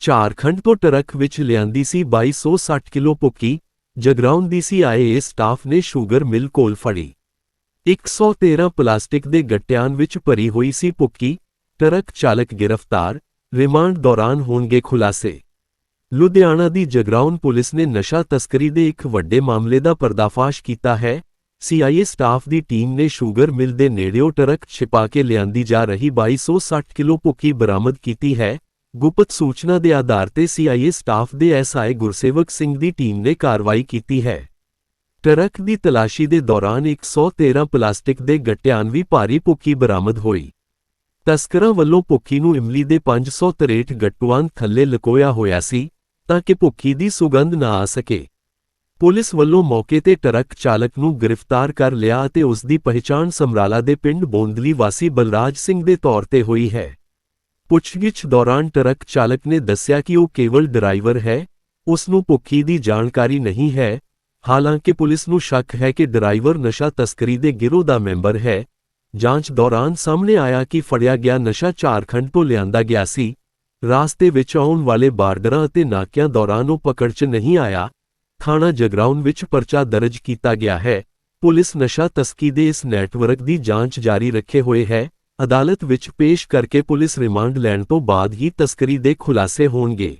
ਝਾਰਖੰਡ ਤੋਂ ਟਰੱਕ ਵਿੱਚ ਲਿਆਂਦੀ ਸੀ 2260 ਕਿਲੋ ਭੁੱਕੀ, ਜਗਰਾਉਂ ਦੀ ਸੀਆਈਏ ਸਟਾਫ ਨੇ ਸ਼ੂਗਰ ਮਿਲ ਕੋਲ ਫੜੀ। 113 ਪਲਾਸਟਿਕ ਦੇ ਗੱਟਿਆਂ ਵਿੱਚ ਭਰੀ ਹੋਈ ਸੀ ਭੁੱਕੀ, ਟਰੱਕ ਚਾਲਕ ਗ੍ਰਿਫਤਾਰ, ਰਿਮਾਂਡ ਦੌਰਾਨ ਹੋਣਗੇ ਖੁਲਾਸੇ। ਲੁਧਿਆਣਾ ਦੀ ਜਗਰਾਉਂ ਪੁਲਿਸ ਨੇ ਨਸ਼ਾ ਤਸਕਰੀ ਦੇ ਇੱਕ ਵੱਡੇ ਮਾਮਲੇ ਦਾ ਪਰਦਾਫਾਸ਼ ਕੀਤਾ ਹੈ। ਸੀਆਈਏ ਸਟਾਫ ਦੀ ਟੀਮ ਨੇ ਸ਼ੂਗਰ ਮਿਲ ਦੇ ਨੇੜਿਓ ਟਰੱਕ ਛਿਪਾ ਕੇ ਲਿਆਂਦੀ ਜਾ ਰਹੀ 2260 ਕਿਲੋ ਭੁੱਕੀ ਬਰਾਮਦ ਕੀਤੀ ਹੈ। ਗੁਪਤ ਸੂਚਨਾ ਦੇ ਆਧਾਰ ਤੇ ਸੀਆਈਏ ਸਟਾਫ ਦੇ ਐਸਆਈ ਗੁਰਸੇਵਕ ਸਿੰਘ ਦੀ ਟੀਮ ਨੇ ਕਾਰਵਾਈ ਕੀਤੀ ਹੈ। ਟਰੱਕ ਦੀ ਤਲਾਸ਼ੀ ਦੇ ਦੌਰਾਨ 113 ਪਲਾਸਟਿਕ ਦੇ ਗੱਟਿਆਂ ਵੀ ਭਾਰੀ ਭੁੱਕੀ ਬਰਾਮਦ ਹੋਈ। ਤਸਕਰਾਂ ਵੱਲੋਂ ਭੁੱਕੀ ਨੂੰ ਇਮਲੀ ਦੇ 563 ਗੱਟੂਆਂ ਥੱਲੇ ਲਕੋਇਆ ਹੋਇਆ ਸੀ ਤਾਂ ਕਿ ਭੁੱਕੀ ਦੀ ਸੁਗੰਧ ਨਾ ਆ ਸਕੇ। ਪੁਲਿਸ ਵੱਲੋਂ ਮੌਕੇ ਤੇ ਟਰੱਕ ਚਾਲਕ ਨੂੰ ਗ੍ਰਿਫਤਾਰ ਕਰ ਲਿਆ ਅਤੇ ਉਸ ਦੀ ਪਹਿਚਾਣ ਸਮਰਾਲਾ ਦੇ ਪਿੰਡ ਬੋਂਦਲੀ ਵਾਸੀ ਬਲਰਾਜ ਸਿੰਘ ਦੇ ਤੌਰ ਤੇ ਹੋਈ ਹੈ। ਪੁੱਛਗਿੱਛ ਦੌਰਾਨ ਟਰੱਕ ਚਾਲਕ ਨੇ ਦੱਸਿਆ ਕਿ ਉਹ ਕੇਵਲ ਡਰਾਈਵਰ ਹੈ ਉਸ ਨੂੰ ਭੁੱਖੀ ਦੀ ਜਾਣਕਾਰੀ ਨਹੀਂ ਹੈ। ਹਾਲਾਂਕਿ ਪੁਲਿਸ ਨੂੰ ਸ਼ੱਕ ਹੈ ਕਿ ਡਰਾਈਵਰ ਨਸ਼ਾ ਤਸਕਰੀ ਦੇ ਗਿਰੋਹ ਦਾ ਮੈਂਬਰ ਹੈ। ਜਾਂਚ ਦੌਰਾਨ ਸਾਹਮਣੇ ਆਇਆ ਕਿ ਫੜਿਆ ਗਿਆ ਨਸ਼ਾ ਝਾਰਖੰਡ ਤੋਂ ਲਿਆਂਦਾ ਗਿਆ ਸੀ। ਰਾਸਤੇ ਵਿੱਚ ਆਉਣ ਵਾਲੇ ਬਾਰਡਰਾਂ ਅਤੇ ਨਾਕਿਆਂ ਦੌਰਾਨ ਉਹ ਪਕੜ 'ਚ ਨਹੀਂ ਆਇਆ। ਥਾਣਾ ਜਗਰਾਉਂ ਵਿੱਚ ਪਰਚਾ ਦਰਜ ਕੀਤਾ ਗਿਆ ਹੈ। ਪੁਲਿਸ ਨਸ਼ਾ ਤਸਕੀ ਦੇ ਇਸ ਨੈਟਵਰਕ ਦੀ ਜਾਂਚ ਜਾਰੀ ਰੱਖੇ ਹੋਏ ਹੈ। ਅਦਾਲਤ ਵਿੱਚ ਪੇਸ਼ ਕਰਕੇ ਪੁਲਿਸ ਰਿਮਾਂਡ ਲੈਣ ਤੋਂ ਬਾਅਦ ਹੀ ਤਸਕਰੀ ਦੇ ਖੁਲਾਸੇ ਹੋਣਗੇ।